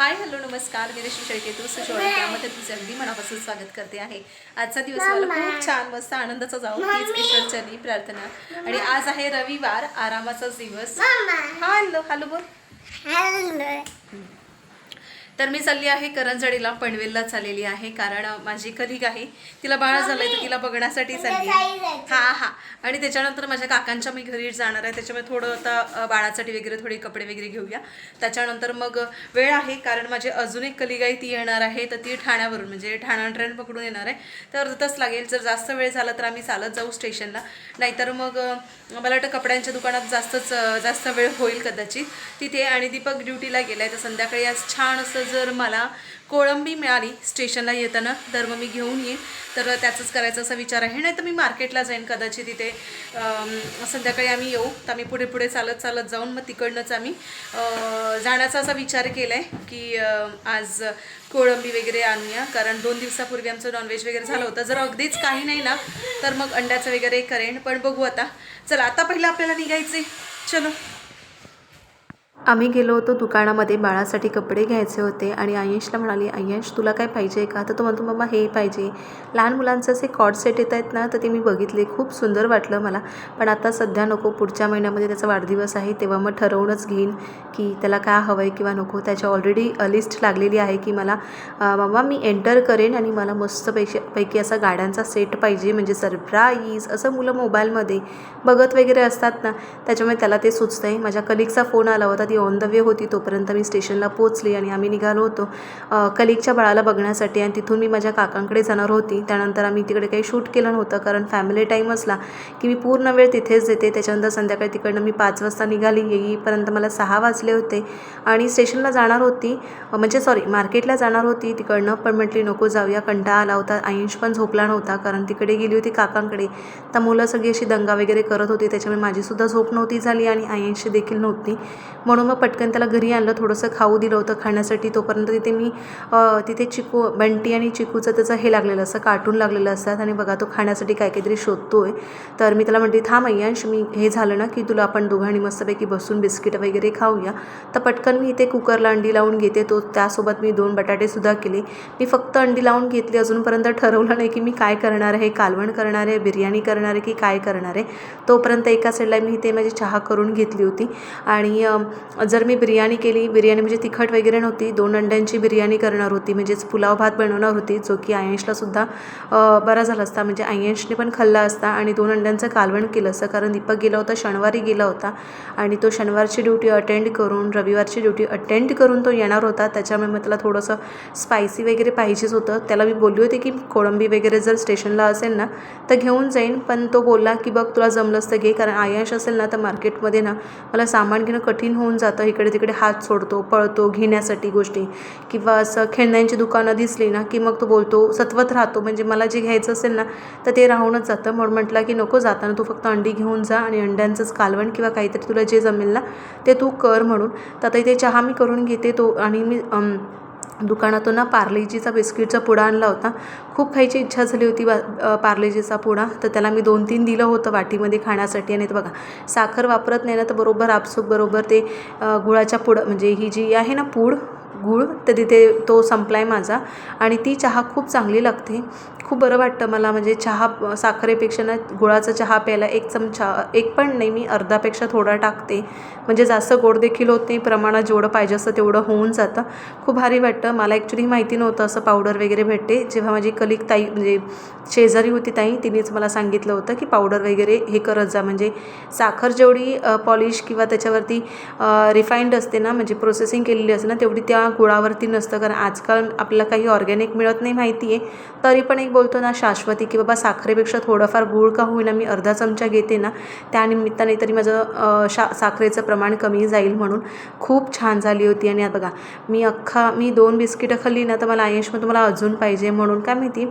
Hi hello नमस्कार. मी रश्मी शेळके तू सुशोळे त्यामध्ये तुझे अगदी मनापासून स्वागत करते आहे. आजचा दिवस मला खूप छान मस्त आनंदाचा जाऊ तीच ईश्वरचरणी प्रार्थना. आणि आज आहे रविवार आरामाचा दिवस. हॅलो हॅलो बोल. तर मी चालली आहे करंजडीला पनवेलला चाललेली आहे. कारण माझी कलिग आहे. तिला बाळ झालंय तर तिला बघण्यासाठी चालली आहे. हा हा. आणि त्याच्यानंतर माझ्या काकांच्या मी घरी जाणार आहे. त्याच्यामुळे थोडं आता बाळासाठी वगैरे थोडे कपडे वगैरे घेऊया. त्याच्यानंतर मग वेळ आहे. कारण माझी अजून एक कलिग आहे ती येणार आहे. तर ती ठाण्यावरून म्हणजे ठाणा ट्रेन पकडून येणार आहे. तर तसं लागेल. जर जास्त वेळ झाला तर आम्ही चालत जाऊ स्टेशनला नाहीतर मग मला वाटतं कपड्यांच्या दुकानात जास्तच जास्त वेळ होईल कदाचित. तिथे आणि दीपक ड्युटीला गेलाय. तर संध्याकाळी आज छान असं जर मला कोळंबी मिळाली स्टेशनला येताना तर मग मी घेऊन येईन. तर त्याचंच करायचा असा विचार आहे. नाही तर मी मार्केटला जाईन कदाचित तिथे. संध्याकाळी आम्ही येऊ. तर आम्ही पुढे पुढे चालत चालत जाऊन मग तिकडनंच आम्ही जाण्याचा असा विचार केला आहे की आज कोळंबी वगैरे आणूया. कारण दोन दिवसापूर्वी आमचं नॉनव्हेज वगैरे झालं होतं. जर अगदीच काही नाही ना तर मग अंड्याचं वगैरे करेन. पण बघू आता. चला आता पहिलं आपल्याला निघायचं आहे चलो. आम्ही गेलो होतो दुकानामध्ये बाळासाठी कपडे घ्यायचे होते आणि आयेशला म्हणाली आयेश तुला काय पाहिजे का? तर तो म्हणतो मम्मा हे पाहिजे. लहान मुलांचं असे कॉड सेट येत आहेत ना तर ते मी बघितले. खूप सुंदर वाटलं मला. पण आता सध्या नको पुढच्या महिन्यामध्ये त्याचा वाढदिवस आहे तेव्हा मग ठरवूनच घेईन की त्याला काय हवं आहे किंवा नको. त्याची ऑलरेडी लिस्ट लागलेली आहे की मला बाबा मम्मा मी एंटर करेन आणि मला मस्त पैकी असा गाड्यांचा सेट पाहिजे म्हणजे सरप्राईज असं मुलं मोबाईलमध्ये बघत वगैरे असतात ना त्याच्यामुळे त्याला ते सुचतं आहे माझ्या कलिगचा फोन आला होता ती ऑन द वे होती तोपर्यंत मी स्टेशनला पोचली आणि आम्ही निघालो होतो. कलिकच्या बाळाला बघण्यासाठी आणि तिथून मी माझ्या काकांकडे जाणार होती. त्यानंतर आम्ही तिकडे काही शूट केलं नव्हतं कारण फॅमिली टाईम असला की मी पूर्ण वेळ तिथेच देते. त्याच्यानंतर संध्याकाळी तिकडनं मी पाच वाजता निघाली. येईपर्यंत मला सहा वाजले होते आणि स्टेशनला जाणार होती. म्हणजे सॉरी मार्केटला जाणार होती तिकडनं पण म्हटली नको जाऊया कंटाळा आला होता. आयुष पण झोपला नव्हता कारण तिकडे गेली होती काकांकडे. तर मुलं सगळी अशी दंगा वगैरे करत होती. त्याच्यामुळे माझीसुद्धा झोप नव्हती झाली आणि आयंशी देखील नव्हती. म्हणून मग पटकन त्याला घरी आणलं थोडंसं खाऊ दिलं होतं खाण्यासाठी. तोपर्यंत तिथे मी तिथे चिकू बंटी आणि चिकूचं त्याचं हे लागलेलं असतं कार्टून लागलेलं असतात. आणि बघा तो खाण्यासाठी काय काहीतरी शोधतो आहे तर मी त्याला म्हणते थांब अय्यांश मी हे झालं ना की तुला आपण दोघांनी मस्तपैकी बसून बिस्किट वगैरे खाऊया. तर पटकन मी इथे कुकरला अंडी लावून घेते. तो त्यासोबत मी दोन बटाटेसुद्धा केले. मी फक्त अंडी लावून घेतली. अजूनपर्यंत ठरवलं नाही की मी काय करणार आहे. कालवण करणार आहे बिर्याणी करणार आहे की काय करणार आहे. तोपर्यंत एका साईडला मी इथे माझी चहा करून घेतली होती. आणि जर मी बिर्याणी केली बिर्याणी म्हणजे तिखट वगैरे नव्हती दोन अंड्यांची बिर्याणी करणार होती म्हणजेच पुलाव भात बनवणार होती जो की आयंशलासुद्धा बरा झाला असता. म्हणजे आयंशने पण खाल्ला असता आणि दोन अंड्यांचं कालवण केलं असतं कारण दीपक गेला होता शनिवारी गेला होता आणि तो शनिवारची ड्युटी अटेंड करून रविवारची ड्युटी अटेंड करून तो येणार होता. त्याच्यामुळे मग त्याला थोडंसं स्पायसी वगैरे पाहिजेच होतं. त्याला मी बोलली होती की कोळंबी वगैरे जर स्टेशनला असेल ना तर घेऊन जाईन पण तो बोलला की बघ तुला जमलं असतं घे कारण आयंश असेल ना तर मार्केटमध्ये ना मला सामान घेणं कठीण होऊन जातं इकडे तिकडे हात सोडतो पळतो घेण्यासाठी गोष्टी. किंवा असं खेळण्यांची दुकानं दिसली ना की मग तो बोलतो सत्वत राहतो. म्हणजे मला जे घ्यायचं असेल ना तर ते राहूनच जातं. म्हणून म्हटलं की नको जाताना तू फक्त अंडी घेऊन जा आणि अंड्यांचंच कालवण किंवा काहीतरी तुला जे जमेल ना ते तू कर म्हणून. तर आता इथे चहा मी करून घेते तो आणि मी दुकानातून ना पार्लेजीचा बिस्किटचा पुडा आणला होता. खूप खायची इच्छा झाली होती बा पार्लेजीचा पुडा. तर त्याला मी दोन तीन दिलं होतं वाटीमध्ये खाण्यासाठी. आणि ते बघा साखर वापरत नाही ना तर बरोबर आपसूक बरोबर ते गुळाच्या पुडं म्हणजे ही जी आहे ना पूड गूळ तर तिथे तो संपला आहे माझा. आणि ती चहा खूप चांगली लागते. खूप बरं वाटतं मला म्हणजे चहा साखरेपेक्षा ना गुळाचा चहा प्यायला एक चमचा एक पण नाही मी अर्धापेक्षा थोडा टाकते. म्हणजे जास्त गोड देखील होत नाही प्रमाणात जेवढं पाहिजे असतं तेवढं होऊन जातं. खूप भारी वाटतं. मला ॲक्च्युली माहिती नव्हतं असं पावडर वगैरे भेटते. जेव्हा माझी कलिक ताई म्हणजे शेजारी होती ताई तिनेच मला सांगितलं होतं की पावडर वगैरे हे करत जा. म्हणजे साखर जेवढी पॉलिश किंवा त्याच्यावरती रिफाईंड असते ना म्हणजे प्रोसेसिंग केलेली असते ना तेवढी त्या गुळावरती नसतं. कारण आजकाल आपल्याला काही ऑर्गॅनिक मिळत नाही माहिती आहे तरी पण एक बोलतो ना शाश्वती की बाबा साखरेपेक्षा थोडंफार गुळ का होईना मी अर्धा चमचा घेते ना त्यानिमित्ताने तरी माझं शा साखरेचं प्रमाण कमी जाईल म्हणून. खूप छान झाली होती. आणि आता बघा मी अख्खा मी दोन बिस्किटं खाल्ली ना तर मला आयुषमध्ये मला अजून पाहिजे म्हणून. काय माहिती?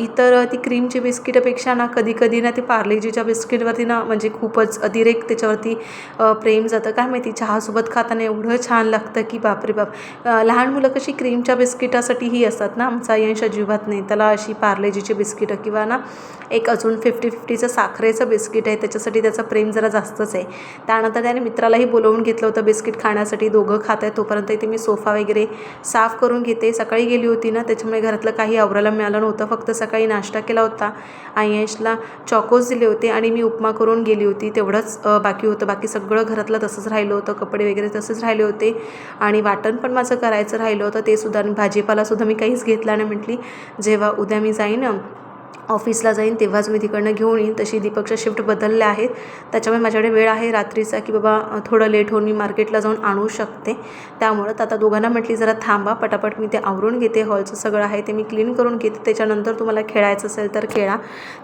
इतर ती क्रीमची बिस्किटापेक्षा ना कधी कधी ना ती पार्लेजीच्या बिस्किटवरती ना म्हणजे खूपच अतिरेक त्याच्यावरती प्रेम जातं. काय माहिती? चहासोबत खाताना एवढं छान लागतं की बापरे बाप. लहान मुलं कशी क्रीमच्या बिस्किटासाठी ही असतात ना आमचा यश अजिबात नाही. त्याला अशी पार्लेजीची बिस्किटं किंवा ना एक अजून फिफ्टी फिफ्टीचं साखरेचं बिस्किट आहे त्याच्यासाठी त्याचं प्रेम जरा जास्तच आहे. त्यानंतर त्याने मित्रालाही बोलवून घेतलं होतं बिस्किट खाण्यासाठी दोघं खात आहे तोपर्यंत इथे मी सोफा वगैरे साफ करून घेते. सकाळी गेली होती ना त्याच्यामुळे घरातलं काही आवरायला मिळालं नव्हतं. फक्त सकाळी नाश्ता केला होता. आयशला चॉकोज दिले होते आणि मी उपमा करून गेली होती. तेवढंच बाकी होतं. बाकी सगळं घरातलं तसंच राहिलं होतं. कपडे वगैरे तसेच राहिले होते. आणि वाटण पण माझं करायचं राहिलं होतं ते सुद्धा भाजीपालासुद्धा मी काहीच घेतला नाही म्हटली जेव्हा उद्या मी जाईन ऑफिसला जाईन तेव्हाच मी तिकडनं घेऊन येईन. तशी दीपकच्या शिफ्ट बदलल्या आहेत. त्याच्यामुळे माझ्याकडे वेळ आहे रात्रीचा की बाबा थोडं लेट होऊन मी मार्केटला जाऊन आणू शकते. त्यामुळं तर आता दोघांना म्हटली जरा थांबा पटापट मी ते आवरून घेते. हॉलचं सगळं आहे ते मी क्लीन करून घेते. त्याच्यानंतर तुम्हाला खेळायचं असेल तर खेळा.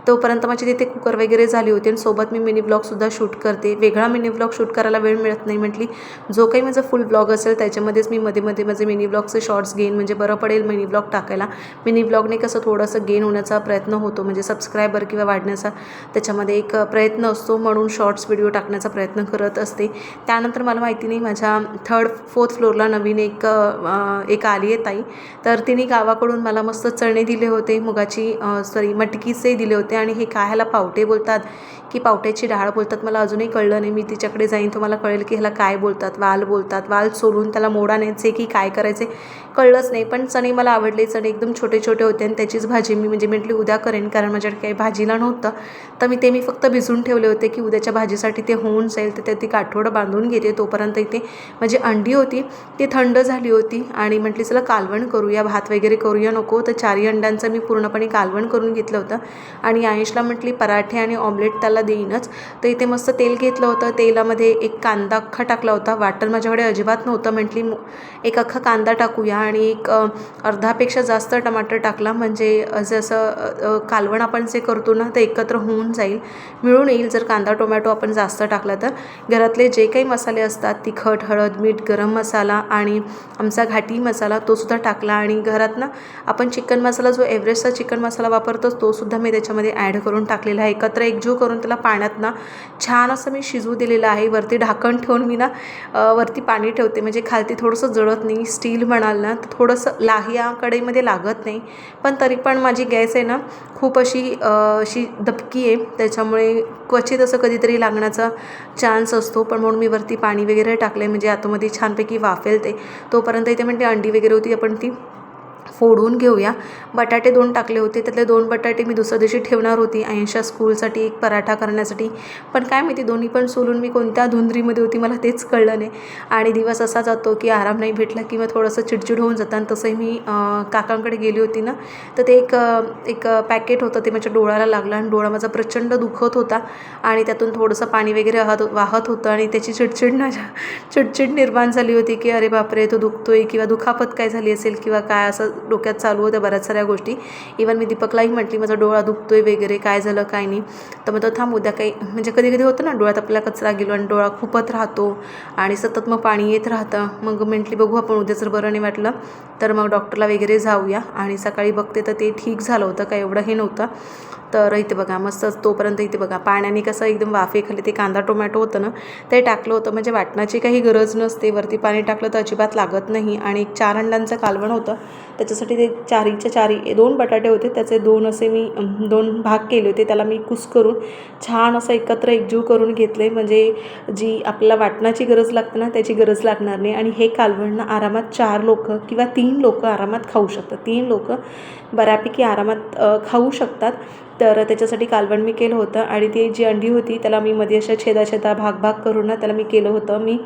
तोपर्यंत माझी तिथे कुकर वगैरे झाली होती आणि सोबत मी मिनी ब्लॉगसुद्धा शूट करते. वेगळा मिनी ब्लॉग शूट करायला वेळ मिळत नाही म्हटली. जो काही माझा फुल ब्लॉग असेल त्याच्यामध्येच मी मध्ये मध्ये माझे मिनी ब्लॉगचे शॉर्ट्स घेईन म्हणजे बरं पडेल मिनी ब्लॉग टाकायला. मिनी ब्लॉगने कसं थोडंसं गेन होण्याचा प्रयत्न होतो. म्हणजे सबस्क्रायबर किंवा वाढण्याचा त्याच्यामध्ये एक प्रयत्न असतो म्हणून शॉर्ट्स व्हिडिओ टाकण्याचा प्रयत्न करत असते. त्यानंतर मला माहिती नाही माझ्या थर्ड फोर्थ फ्लोअरला नवीन एक एक आली आहे ताई. तर तिने गावाकडून मला मस्त चणे दिले होते मुगाची सॉरी मटकीचे दिले होते आणि हे काय ह्याला पावटे बोलतात की पावट्याची डाळ बोलतात. मला अजूनही कळलं नाही मी तिच्याकडे जाईन तुम्हाला कळेल की ह्याला काय बोलतात वाल बोलतात वाल सोलून त्याला मोडा न्यायचे की काय करायचे कळलंच नाही. पण चणे मला आवडले चणे एकदम छोटे छोटे होते आणि त्याचीच भाजी मी म्हणजे म्हटली उद्या करेन. कारण माझ्याकडे काही भाजीला नव्हतं. तर मी ते मी फक्त भिजून ठेवले होते की उद्याच्या भाजीसाठी ते होऊन जाईल. तर ते ती काठोडं बांधून घेते. तोपर्यंत इथे माझी अंडी होती ती थंड झाली होती आणि म्हटली चला कालवण करूया भात वगैरे करूया नको. तर चारही अंड्यांचं मी पूर्णपणे कालवण करून घेतलं होतं. आणि आयुषला म्हटली पराठे आणि ऑमलेट त्याला देईनच. तर इथे मस्त तेल घेतलं होतं. तेलामध्ये एक कांदा अख्खा टाकला होता. वाटण माझ्याकडे अजिबात नव्हतं. म्हटली एक अख्खा कांदा टाकूया. आणि एक अर्धापेक्षा जास्त टमाटर टाकला. म्हणजे जसं कालवण आपण जे करतो ना ते एकत्र होऊन जाईल. मिळून येईल. जर कांदा टोमॅटो आपण जास्त टाकला तर. घरातले जे काही मसाले असतात तिखट हळद मीठ गरम मसाला आणि आमचा घाटी मसाला तोसुद्धा टाकला आणि घरात ना आपण चिकन मसाला जो एव्हरेस्टचा चिकन मसाला वापरतो तोसुद्धा मी त्याच्यामध्ये ॲड करून टाकलेला आहे. एकत्र एकजीव करून त्याला पाण्यात ना छान असं मी शिजू दिलेलं आहे. वरती ढाकण ठेवून मी ना वरती पाणी ठेवते. म्हणजे खालती थोडंसं जळत नाही. स्टील म्हणाल ना तर थोडंसं लाह्या कढईमध्ये लागत नाही. पण तरी पण माझी गॅस आहे ना खूप अशी अशी दबकी आहे. त्याच्यामुळे क्वचित असं कधीतरी लागण्याचा चान्स असतो. पण म्हणून मी वरती पाणी वगैरे टाकले म्हणजे आतमध्ये छानपैकी वाफेल ते. तोपर्यंत इथे म्हणते अंडी वगैरे होती आपण ती फोडून घेऊया. बटाटे दोन टाकले होते. त्यातले दोन बटाटे मी दुसऱ्या दिवशी ठेवणार होती. ऐंशा स्कूलसाठी एक पराठा करण्यासाठी. पण काय माहिती दोन्ही पण सोलून मी कोणत्या धुंदरीमध्ये होती मला तेच कळलं नाही. आणि दिवस असा जातो की आराम नाही भेटला किंवा थोडंसं चिडचिड होऊन जातं. आणि तसंही मी काकांकडे गेली होती ना तर ते एक एक पॅकेट होतं ते माझ्या डोळ्याला लागलं. आणि डोळा माझा प्रचंड दुखत होता. आणि त्यातून थोडंसं पाणी वगैरे वाहत वाहत होतं. आणि त्याची चिडचिड माझ्या चिडचिड निर्माण झाली होती की अरे बापरे तो दुखतोय किंवा दुखापत काय झाली असेल किंवा काय असं डोक्यात चालू होत्या बऱ्याच साऱ्या गोष्टी. इवन मी दीपकलाही म्हटली माझा डोळा दुखतोय वगैरे काय झालं काय नाही. तर मग तो थांब उद्या काही म्हणजे कधी कधी होतं ना डोळ्यात आपल्याला कचरा गेलो आणि डोळा खूपच राहतो आणि सतत मग पाणी येत राहतं. मग म्हटली बघू आपण उद्या जर बरं नाही वाटलं तर मग डॉक्टरला वगैरे जाऊया. आणि सकाळी बघते तर ते ठीक झालं होतं काय एवढं हे नव्हतं. तर इथे बघा मस्त तोपर्यंत इथे बघा पाण्याने कसं एकदम वाफेखाली ते कांदा टोमॅटो होतं ना ते टाकलं होतं. म्हणजे वाटण्याची काही गरज नसते वरती पाणी टाकलं तर अजिबात लागत नाही. आणि एक चार अंडांचं कालवण होतं त्याच्यासाठी ते चारीच्या चारी दोन बटाटे होते त्याचे दोन असे मी दोन भाग केले होते त्याला मी कुस करून छान असं एकत्र एकजीव करून घेतले. म्हणजे जी आपल्याला वाटण्याची गरज लागते ना त्याची गरज लागणार नाही. आणि हे कालवण ना आरामात चार लोक किंवा तीन लोक आरामात खाऊ शकतात. तीन लोक बऱ्यापैकी आरामात खाऊ शकतात. तर त्याच्यासाठी कालवण मी केलं होतं आणि ती जी अंडी होती त्याला मी मध्ये अशा छेदा छेदा भाग भाग करून ना त्याला मी केलं होतं. मी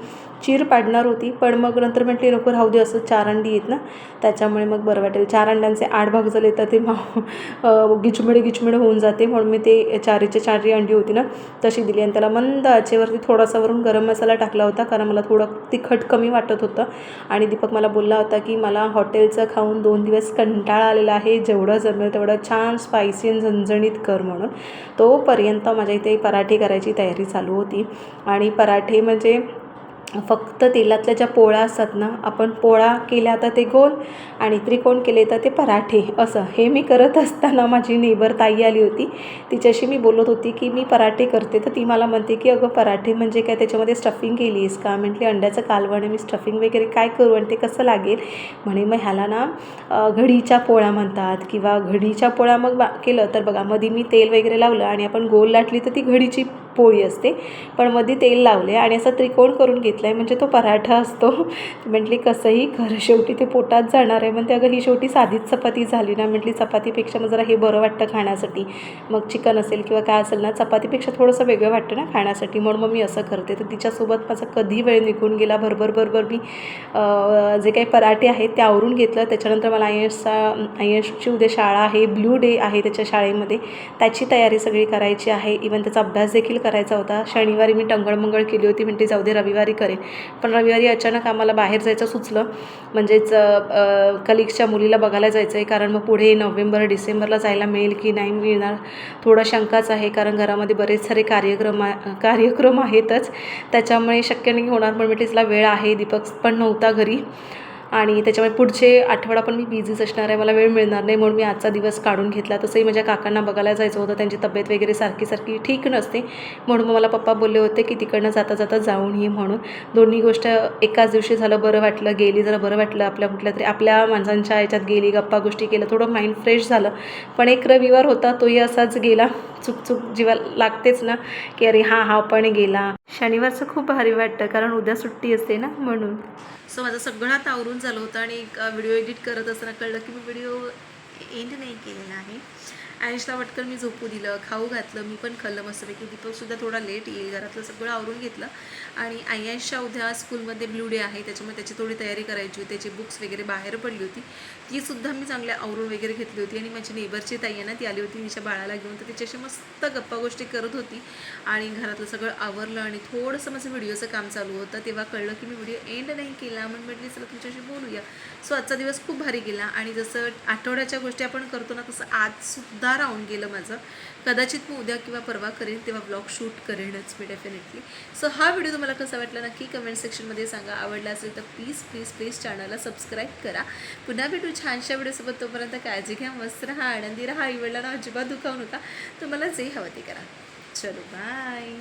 चीर पाडणार होती पण मग नंतर म्हटली नको राहू दे असं चार अंडी आहेत ना. त्याच्यामुळे मग बरं वाटेल. चार अंड्यांचे आठ भाग झाले तर ते मग गिचमिडे गिचमिडे होऊन जाते. म्हणून मी ते चारीच्या चारी अंडी होती ना तशी दिली. आणि त्याला मंद आचेवरती थोडासा वरून गरम मसाला टाकला होता कारण मला थोडं तिखट कमी वाटत होतं. आणि दीपक मला बोलला होता की मला हॉटेलचं खाऊन दोन दिवस कंटाळा आलेला आहे. जेवढं जमेल तेवढं छान स्पायसी आणि झणझणीत कर. म्हणून तोपर्यंत माझ्या इथे पराठे करायची तयारी चालू होती. आणि पराठे म्हणजे फक्त तेलातल्या ज्या पोळ्या असतात ना आपण पोळा केल्या तर ते गोल आणि त्रिकोण केले तर ते पराठे असं. हे मी करत असताना माझी नेबर ताई आली होती. तिच्याशी मी बोलत होती की मी पराठे करते. तर ती मला म्हणते की अगं पराठे म्हणजे काय? त्याच्यामध्ये स्टफिंग केली आहेस का? म्हटली अंड्याचं कालवण आहे. मी स्टफिंग वगैरे काय करू आणि ते कसं लागेल? म्हणे मग ह्याला ना घडीच्या पोळ्या म्हणतात किंवा घडीच्या पोळ्या मग बा केलं तर बघा मध्ये मी तेल वगैरे लावलं आणि आपण गोल लाटली तर ती घडीची पोळी असते. पण मध्ये तेल लावले आणि असं त्रिकोण करून घेतलं घेतला आहे म्हणजे तो पराठा असतो. म्हटली कसंही खरं शेवटी ते पोटात जाणार आहे. म्हणते अगं ही शेवटी साधीच चपाती झाली ना. म्हटली चपातीपेक्षा मग जरा हे बरं वाटतं खाण्यासाठी. मग चिकन असेल किंवा काय असेल ना चपातीपेक्षा थोडंसं वेगळं वाटतं ना खाण्यासाठी. म्हणून मग मी असं करते. तर तिच्यासोबत माझा कधी वेळ निघून गेला. भरभर भरभर मी जे काही पराठे आहेत ते आवरून घेतलं. त्याच्यानंतर मला आयएसचा आयएसची उद्या शाळा आहे. ब्ल्यू डे आहे त्याच्या शाळेमध्ये. त्याची तयारी सगळी करायची आहे. इवन त्याचा अभ्यास देखील करायचा होता. शनिवारी मी टंगळमंगळ केली होती. म्हणते जाऊ दे रविवारी कर. करेन. पण रविवारी अचानक आम्हाला बाहेर जायचं सुचलं. म्हणजेच कलिग्सच्या मुलीला बघायला जायचं आहे कारण मग पुढे नोव्हेंबर डिसेंबरला जायला मिळेल की नाही मिळणार? थोडा शंकाच आहे. कारण घरामध्ये बरेच सारे कार्यक्रम कार्यक्रम आहेतच. त्याच्यामुळे शक्य नाही होणार. पण मी तिला वेळ आहे. दीपक पण नव्हता घरी. आणि त्याच्यामुळे पुढचे आठवडा पण मी बिझीच असणार आहे मला वेळ मिळणार नाही म्हणून मी आजचा दिवस काढून घेतला. तसंही माझ्या काकांना बघायला जायचं होतं त्यांची तब्येत वगैरे सारखी सारखी ठीक नसते. म्हणून मग मला पप्पा बोलले होते की तिकडनं जाता जाता जाऊन ये म्हणून. दोन्ही गोष्ट एकाच दिवशी झालं बरं वाटलं गेली जरा बरं वाटलं आपल्या कुठल्या तरी आपल्या माणसांच्या ह्याच्यात गेली गप्पा गोष्टी केलं थोडं माइंड फ्रेश झालं. पण एक रविवार होता तोही असाच गेला. चुक चुक जीवा लागतेच ना की अरे हा हा पण गेला. शनिवारचं खूप भारी वाटतं कारण उद्या सुट्टी असते ना म्हणून. सो माझं सगळं आवरून झालं होतं आणि व्हिडिओ एडिट करत असताना कळलं की मी व्हिडिओ एंड नाही केलेला आहे. आयुषला पटकन मी झोपू दिलं खाऊ घातलं मी पण खाल्लं मस्तपैकी. दीपकसुद्धा थोडा लेट येईल घरातलं सगळं आवरून घेतलं. आणि आय्यांशच्या उद्या स्कूलमध्ये ब्लू डे आहे त्याच्यामुळे त्याची थोडी तयारी करायची होती त्याची बुक्स वगैरे बाहेर पडली होती. ती सुद्धा मी चांगल्या आवरून वगैरे घेतली होती आणि माझी नेबरची ताई आहे ना ती आली होती तिच्या बाळाला घेऊन. तर तिच्याशी मस्त गप्पा गोष्टी करत होती. आणि घरातलं सगळं आवरलं आणि थोडंसं माझं व्हिडिओचं काम चालू होतं. तेव्हा कळलं की मी व्हिडिओ एंड नाही केला म्हणून म्हटली चला तुमच्याशी बोलूया. सो आजचा दिवस खूप भारी गेला. आणि जसं आठवड्याच्या गोष्टी आपण करतो ना तसं आजसुद्धा राहून गेलं माझं. कदाचित मी उद्या किंवा परवा करेन तेव्हा ब्लॉग शूट करेनच मी डेफिनेटली सो हा व्हिडिओ तुम्हाला कसा वाटला नक्की कमेंट सेक्शनमध्ये सांगा. आवडला असेल तर प्लीज प्लीज प्लीज चॅनलला सबस्क्राईब करा. पुन्हा भेटू छानशा व्हिडिओसोबत तोपर्यंत काळजी घ्या मस्त राहा आनंदी राहा. आईवडिलांना अजिबात दुखावू नका. तुम्हाला जे हवं ते करा. चलो बाय